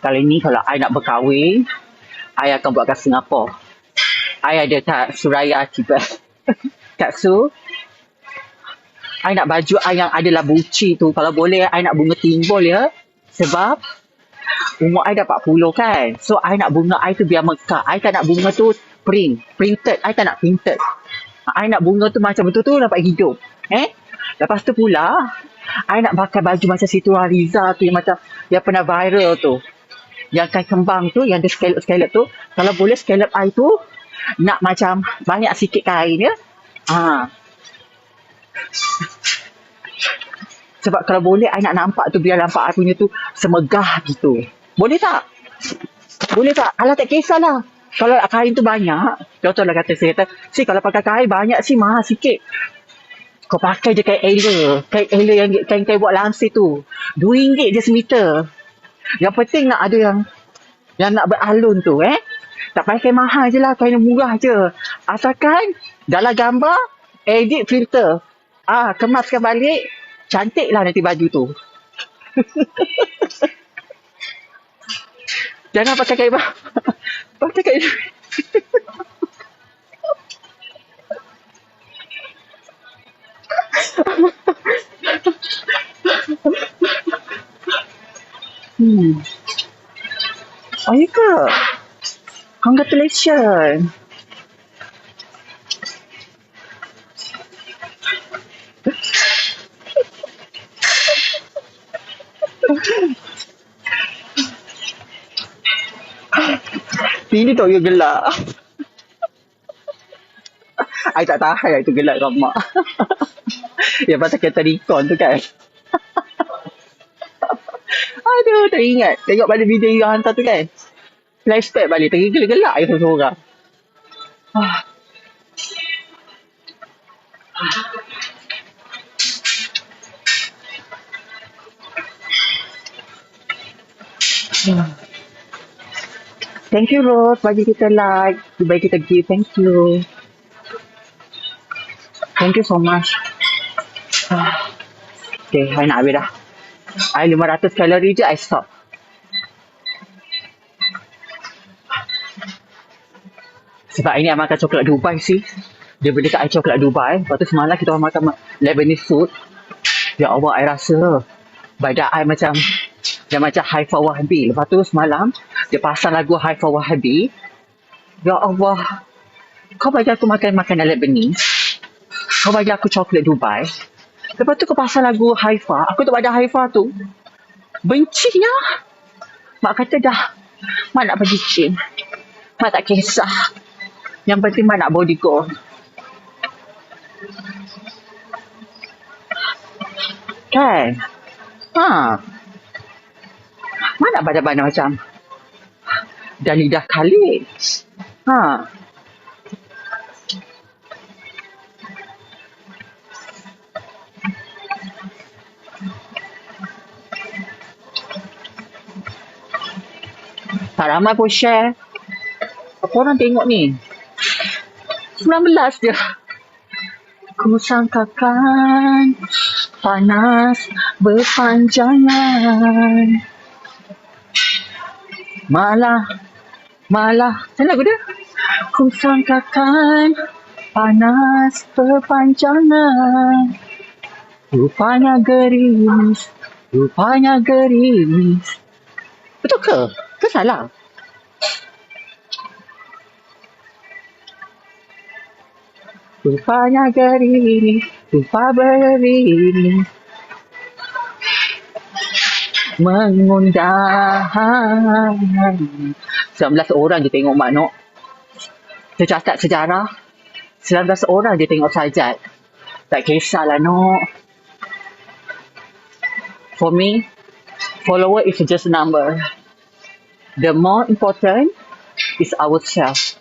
Kali ni kalau I nak berkahwin, I akan buat kat Singapura. I ada kat Suraya Tibet. kat Su. I nak baju I yang adalah buci tu. Kalau boleh, I nak bunga timbul ya. Sebab umur I dah 40 kan. So, I nak bunga I tu biar mekar. I tak nak bunga tu print. Printed. I tak nak printed. I nak bunga tu macam betul-betul dapat hidup. Eh? Lepas tu pula, I nak pakai baju macam Situ Ariza tu yang macam yang pernah viral tu. Yang kain kembang tu, yang ada scallop-scallop tu. Kalau boleh scallop I tu, nak macam banyak sikit kain ya. Ha. Sebab kalau boleh, I nak nampak tu biar nampak I punya tu semegah gitu. Boleh tak? Boleh tak? Alah tak kisahlah. Kalau kain tu banyak, contohlah kata saya kata, si kalau pakai kain banyak sih mahal sikit. Kau pakai je kain Ella. Kain Ella yang kain-kain buat langsir tu. RM2 je semeter. Yang penting nak ada yang yang nak beralun tu eh. Tak pakai mahal je lah. Kain murah je. Asalkan dalam gambar, edit filter. Ah, kemaskan balik. Cantik lah nanti baju tu. Jangan pakai kain bah. Pakai kain. hmm. Oh, ya ke? Congratulations. Ini tau yang gelak. I tak tahan itu gelak kat mak. yang pasal kereta recon tu kan. Aduh, teringat. Tengok balik video yang hantar tu kan. Flashback balik. Tergelak-gelak je seorang-seorang. Ah. Thank you Rose bagi kita like, bagi kita give. Thank you. Thank you so much. Ah. Okay, I nak habis dah. I 500 kalori je, I stop. Sebab ini I makan coklat Dubai sih. Dia beli kat I coklat Dubai. Lepas tu semalam kita orang makan Lebanese food. Ya Allah, I rasa badan I macam dia macam Haifa Wahabi. Lepas tu semalam, dia pasang lagu Haifa Wahabi. Ya Allah, kau bagi aku makan makanan Lebanese. Kau bagi aku coklat Dubai. Lepas tu kau pasang lagu Haifa. Aku tak pada Haifa tu. Bencinya. Mak kata dah. Mak nak pergi gym. Mak tak kisah. Yang penting mak nak body goal. Kan? Ha. Mana badan-badan macam dan lidah kali. Ha. Tak ramai pun share. Apa orang tengok ni? 19 je. Ku sangkakan panas berpanjangan. Malah, malah. Macam lagu dia? Ku sangkakan panas berpanjangan. Rupanya gerimis, rupanya gerimis. Betul ke? Salah? Rupanya gerimis, rupa berimis. Mengundang 19 orang je tengok Mak Nok. Tercatat sejarah. 19 orang je tengok sajat. Tak kisahlah Nok. For me Follower is just number The more important Is ourselves.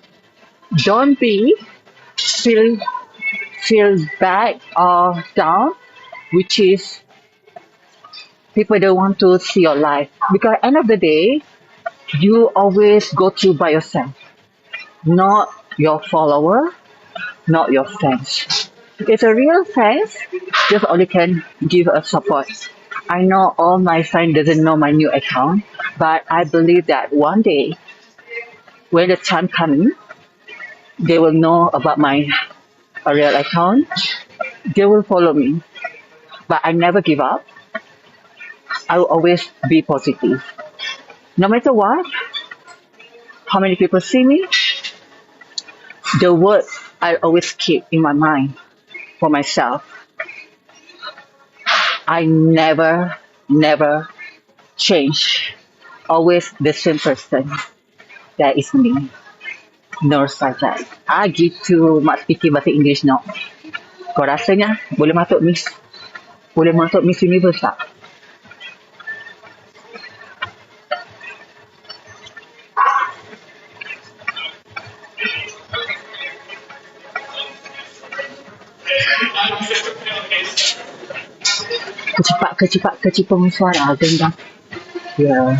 Don't be Feel Feel bad or down Which is people don't want to see your life. Because end of the day you always go through by yourself. Not your follower not your fans if a real fans just only can give a support. I know all my friends doesn't know my new account But I believe that one day, when the time comes, they will know about my real account. They will follow me. But I never give up. I will always be positive. No matter what, how many people see me, the word I always keep in my mind for myself. I never, never change. Always the same person. That is me. Nur Sajat. Ah, gitu mak speaking bahasa English no. Kau rasanya boleh masuk Miss boleh masuk Miss Universe tak? Kecepat, kecepat, kecipung suara gendang. Ya.